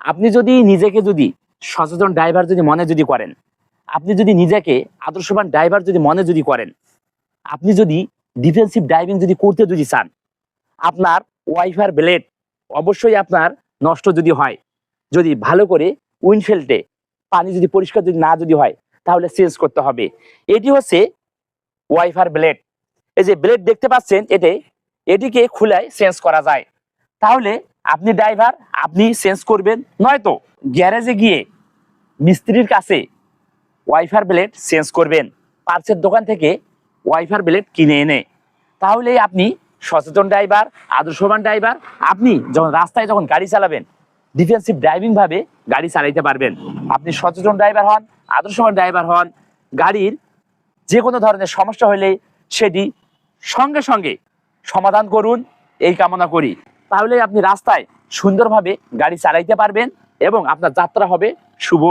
আপনি যদি নিজেকে যদি সচেতন ড্রাইভার যদি মনে যদি করেন, আপনি যদি নিজেকে আদর্শবান ড্রাইভার যদি মনে যদি করেন, আপনি যদি ডিফেন্সিভ ড্রাইভিং যদি করতে যদি চান, আপনার ওয়াইফার ব্লেড অবশ্যই আপনার নষ্ট যদি হয়, যদি ভালো করে উইন্ডশেল্ডে পানি যদি পরিষ্কার যদি না যদি হয়, তাহলে চেঞ্জ করতে হবে। এটি হচ্ছে ওয়াইফার ব্লেড এই যে ব্লেড দেখতে পাচ্ছেন, এতে, এটিকে খুলে চেঞ্জ করা যায়। তাহলে আপনি ড্রাইভার আপনি চেঞ্জ করবেন। নয়তো গ্যারেজে গিয়ে মিস্ত্রির কাছে ওয়াইফার ব্লেড চেঞ্জ করবেন। পার্সের দোকান থেকে ওয়াইফার ব্লেড কিনে এনে। তাহলে আপনি সচেতন ড্রাইভার আদর্শবান ড্রাইভার আপনি যখন রাস্তায় যখন গাড়ি চালাবেন ডিফেন্সিভ ড্রাইভিংভাবে গাড়ি চালাইতে পারবেন। আপনি সচেতন ড্রাইভার হন, আদর্শবান ড্রাইভার হন। গাড়ির যে কোনো ধরনের সমস্যা হলে সেটি সঙ্গে সঙ্গে সমাধান করুন, এই কামনা করি। তাহলে আপনি রাস্তায় সুন্দরভাবে গাড়ি চালাইতে পারবেন এবং আপনার যাত্রা হবে শুভ।